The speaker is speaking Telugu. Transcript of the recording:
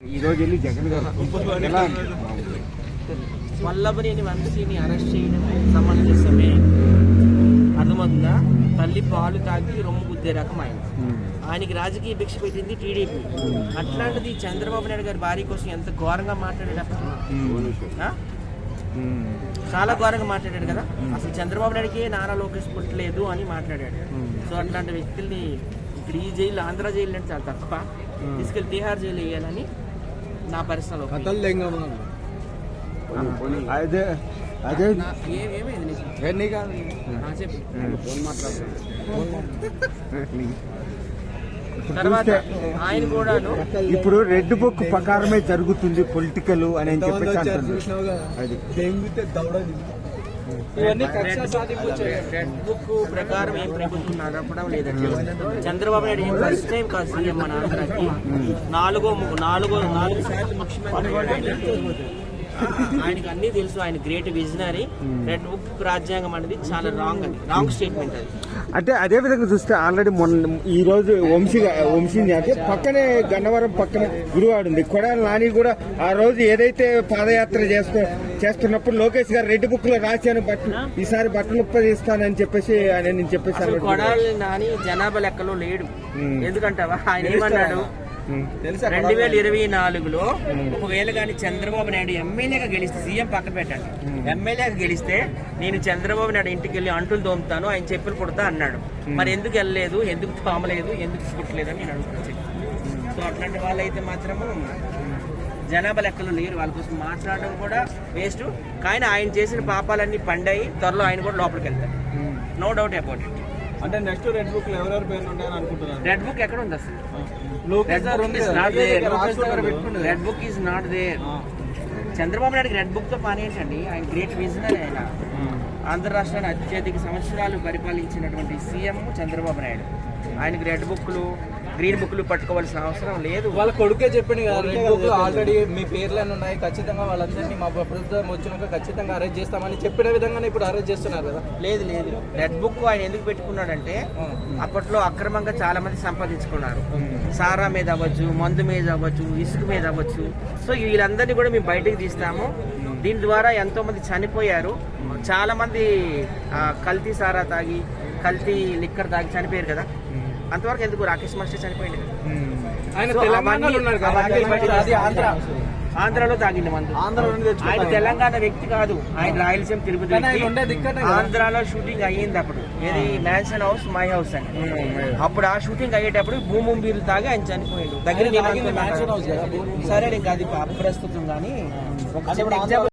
ఈ రోజు వెళ్ళి జగన్ గారు ఎలా వల్లభనేని వంశీని అరెస్ట్ చేయడం సమంజసమే. అర్థమవుతుందా తల్లి పాలు తాగి రొమ్ము గుద్దే రకం ఆయన ఆయనకి రాజకీయ భిక్ష పెట్టింది టీడీపీ. అట్లాంటిది చంద్రబాబు నాయుడు గారి భార్య కోసం ఎంత ఘోరంగా మాట్లాడేటప్పుడు ఆ? చాలా ఘోరంగా మాట్లాడాడు కదా. అసలు చంద్రబాబు నాయుడికి నారా లోకేష్ పుట్టలేదు అని మాట్లాడాడు. సో అట్లాంటి వ్యక్తుల్ని ఇక్కడ ఈ జైలు ఆంధ్ర జైలు అంటే చాలా తక్కువ. తీసుకెళ్ళి తిహార్ జైలు వేయాలని నా పరిశ్రమలో అదే అదే. చెప్పు. ఫోన్ తర్వాత ఆయన కూడాను ఇప్పుడు రెడ్ బుక్ ప్రకారమే జరుగుతుంది పొలిటికల్ అని అంటున్నారు అది. ఇవన్నీ కక్ష సాధింపు బుక్ ప్రకారం ఏం ప్రభుత్వం నడపడం లేదండి. చంద్రబాబు నాయుడు ఏం ఫస్ట్ టైం కాదు సీఎం మన నాలుగో నాలుగో నాలుగు సార్లు ముఖ్యమంత్రి ఆయనకి అన్ని తెలుసు. ఆయన గ్రేట్ విజనరీ రెడ్ బుక్ రాజ్యాంగం అనేది చాలా రాంగ్ అది. రాంగ్ స్టేట్మెంట్ అది. అంటే అదే విధంగా చూస్తే ఆల్రెడీ మొన్న ఈ రోజు వంశీ వంశీ అంటే పక్కనే గన్నవరం పక్కనే గురువాడు ఉంది. కొడాలి నాని కూడా ఆ రోజు ఏదైతే పాదయాత్ర చేస్తూ చేస్తున్నప్పుడు లోకేష్ గారు రెడ్ బుక్లో రాశాను బట్టలు ఈసారి బట్టలు ఉప్పదిస్తానని చెప్పేసి ఆయన నేను చెప్పేసి. కొడాలి నాని జనాభా లెక్కలో లేడు. ఎందుకంటావా? ఆయన ఏమన్నాడు. రెండు వేల ఇరవై నాలుగులో ఒకవేళ కానీ చంద్రబాబు నాయుడు ఎమ్మెల్యేగా గెలిస్తే సీఎం పక్క పెట్టండి. ఎమ్మెల్యేగా గెలిస్తే నేను చంద్రబాబు నాయుడు ఇంటికి వెళ్ళి అంటులు తోముతాను ఆయన చెప్పులు కుడతా అన్నాడు. మరి ఎందుకు వెళ్ళలేదు ఎందుకు తోమలేదు ఎందుకు కుట్టలేదు అని నేను అడుగుతున్నాను సో అట్లాంటి వాళ్ళైతే మాత్రము జనాభా లెక్కలు లేరు. వాళ్ళ కోసం మాట్లాడడం కూడా వేస్ట్. కానీ ఆయన చేసిన పాపాలన్నీ పండాయి. త్వరలో ఆయన కూడా లోపలికి వెళ్తారు నో డౌట్ అబౌట్ ఇట్ అంటే నెక్స్ట్ రెడ్ బుక్ ఎవరెవరి పేర్లు ఉంటాయని అనుకుంటున్నాను రెడ్ బుక్ ఎక్కడ ఉంది అసలు? Red book is not there. Red book is not there Chandrababu Naidu red బుక్తో పని ఏంటండి? ఆయన గ్రేట్ విజనరీ ఆయన. ఆంధ్ర రాష్ట్రాన్ని అత్యధిక సంవత్సరాలు పరిపాలించినటువంటి సీఎం చంద్రబాబు నాయుడు. ఆయనకి రెడ్ బుక్లు గ్రీన్ బుక్లు పట్టుకోవాల్సిన అవసరం లేదు. వాళ్ళ కొడుకే చెప్పింది కదా రెడ్ బుక్ ఆల్రెడీ మీ పేర్లను ఉన్నాయి ఖచ్చితంగా వాళ్ళందరినీ మా ప్రభుత్వం వచ్చినాక ఖచ్చితంగా అరెస్ట్ చేస్తామని చెప్పిన విధంగానే ఇప్పుడు అరెస్ట్ చేస్తున్నారు కదా. లేదు లేదు. రెడ్ బుక్ ఆయన ఎందుకు పెట్టుకున్నాడంటే అప్పట్లో అక్రమంగా చాలా మంది సంపాదించుకున్నారు. సారా మీద అవ్వచ్చు మందు మీద అవ్వచ్చు ఇసుక మీద అవ్వచ్చు. సో వీళ్ళందరినీ కూడా మేము బయటకు తీస్తాము. దీని ద్వారా ఎంతో మంది చనిపోయారు చాలా మంది కల్తీ సారా తాగి కల్తీ లిక్కర్ తాగి చనిపోయారు కదా. అంతవరకు ఎందుకు రాకేష్ మాస్టర్ చనిపోయింది ఆంధ్ర. ఆంధ్రాలో తాగింది మందు. ఆయన తెలంగాణ వ్యక్తి కాదు. ఆయన రాయలసీమ తిరుపతి. ఆంధ్రాలో షూటింగ్ అయ్యింది అప్పుడు. ఏది? మ్యాన్షన్ హౌస్ మై హౌస్ అని. అప్పుడు ఆ షూటింగ్ అయ్యేటప్పుడు భూమి బీర్లు తాగి ఆయన చనిపోయిండు. దగ్గర. సరే ఇంకా అది అప్రస్తుతం కానీ ఒక ఎగ్జాంపుల్